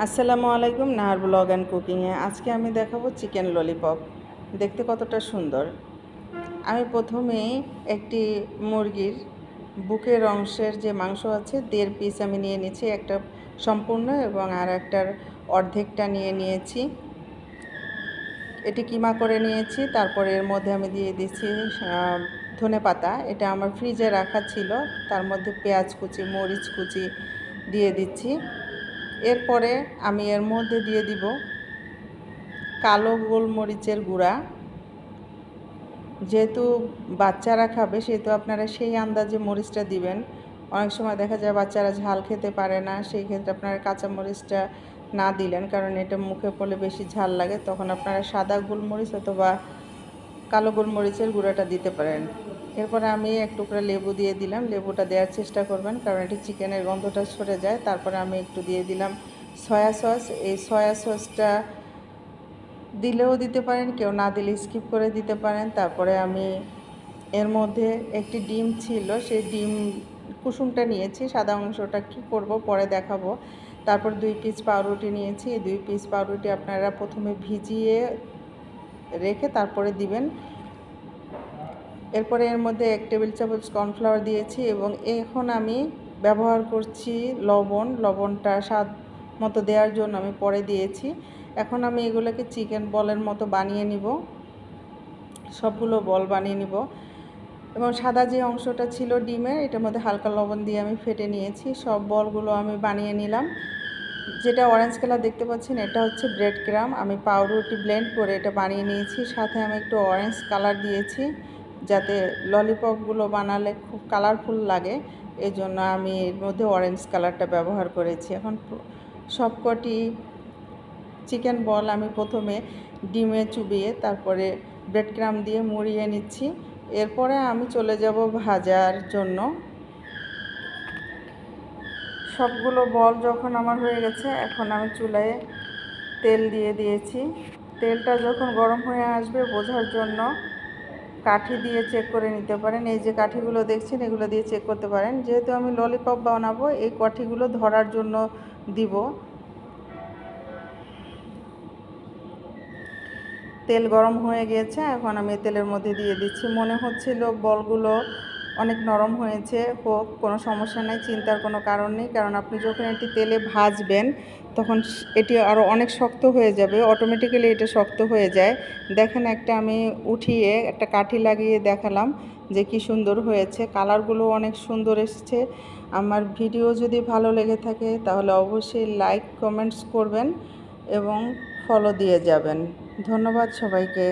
আসসালামু আলাইকুম, Nahar blog and কুকিংয়ে। আজকে আমি দেখাবো চিকেন ললিপপ। দেখতে কতটা সুন্দর। আমি প্রথমেই একটি মুরগির বুকের অংশের যে মাংস আছে, দেড় পিস আমি নিয়ে নিয়েছি, একটা সম্পূর্ণ এবং আর একটার অর্ধেকটা নিয়ে নিয়েছি। এটি কিমা করে নিয়েছি, তারপরে এর মধ্যে আমি দিয়ে দিচ্ছি ধনে পাতা। এটা আমার ফ্রিজে রাখা ছিল, তার মধ্যে পেঁয়াজ কুচি, মরিচ কুচি দিয়ে দিচ্ছি। এরপরে আমি এর মধ্যে দিয়ে দিব কালো গোলমরিচের গুঁড়া। যেহেতু বাচ্চারা খাবে, সেহেতু আপনারা সেই আন্দাজে মরিচটা দিবেন। অনেক সময় দেখা যায় বাচ্চারা ঝাল খেতে পারে না, সেই ক্ষেত্রে আপনারা কাঁচা মরিচটা না দিলেন, কারণ এটা মুখে পড়লে বেশি ঝাল লাগে। তখন আপনারা সাদা গোলমরিচ অথবা কালো গোলমরিচের গুঁড়াটা দিতে পারেন। এরপরে আমি এক টুকরা লেবু দিয়ে দিলাম। লেবুটা দেওয়ার চেষ্টা করবেন কারণ এটি চিকেনের গন্ধটা সরে যায়। তারপরে আমি একটু দিয়ে দিলাম সয়া সস। এই সয়া সসটা দিলেও দিতে পারেন, কেউ না দিলে স্কিপ করে দিতে পারেন। তারপরে আমি এর মধ্যে একটি ডিম ছিল, সেই ডিম কুসুমটা নিয়েছি। সাদা অংশটা কি করব পরে দেখাবো। তারপর দুই পিস পাউরুটি নিয়েছি। দুই পিস পাউরুটি আপনারা প্রথমে ভিজিয়ে রেখে তারপরে দিবেন। এরপরে এর মধ্যে এক টেবিল চামচ কর্নফ্লাওয়ার দিয়েছি এবং এখন আমি ব্যবহার করছি লবণ। লবণটা স্বাদ মতো দেওয়ার জন্য আমি পরে দিয়েছি। এখন আমি এগুলোকে চিকেন বলের মতো বানিয়ে নিব। সবগুলো বল বানিয়ে নিব। এবং সাদা যে অংশটা ছিল ডিমের, এটার মধ্যে হালকা লবণ দিয়ে আমি ফেটে নিয়েছি। সব বলগুলো আমি বানিয়ে নিলাম। যেটা অরেঞ্জ কালার দেখতে পাচ্ছেন, এটা হচ্ছে ব্রেড ক্রাম আমি পাউরুটি ব্লেন্ড করে এটা বানিয়ে নিয়েছি, সাথে আমি একটু অরেঞ্জ কালার দিয়েছি, যাতে ললিপপগুলো বানালে খুব কালারফুল লাগে। এই জন্য আমি এর মধ্যে অরেঞ্জ কালারটা ব্যবহার করেছি। এখন সবকটি চিকেন বল আমি প্রথমে ডিমে চুবিয়ে, তারপরে ব্রেড ক্রাম দিয়ে মুড়িয়ে নিচ্ছি। এরপরে আমি চলে যাব ভাজার জন্য। সবগুলো বল যখন আমার হয়ে গেছে, এখন আমি চুলায় তেল দিয়ে দিয়েছি। তেলটা যখন গরম হয়ে আসবে বোঝার জন্য কাঠি দিয়ে চেক করে নিতে পারেন। এই যে কাঠিগুলো দেখছেন, এগুলো দিয়ে চেক করতে পারেন। যেহেতু আমি ললিপপ বানাবো, এই কাঠিগুলো ধরার জন্য দিব। তেল গরম হয়ে গিয়েছে এখন আমি তেলের মধ্যে দিয়ে দিচ্ছি। মনে হচ্ছিল বলগুলো অনেক নরম হয়েছে, হোক, কোনো সমস্যা নেই, চিন্তার কোনো কারণ নেই, কারণ আপনি যখন এটি তেলে ভাজবেন, তখন এটি আরও অনেক শক্ত হয়ে যাবে অটোমেটিক্যালি এটা শক্ত হয়ে যায়। দেখেন একটা আমি উঠিয়ে একটা কাঠি লাগিয়ে দেখালাম যে কি সুন্দর হয়েছে, কালারগুলো অনেক সুন্দর এসেছে। আমার ভিডিও যদি ভালো লেগে থাকে, তাহলে অবশ্যই লাইক, কমেন্টস করবেন এবং ফলো দিয়ে যাবেন। ধন্যবাদ সবাইকে।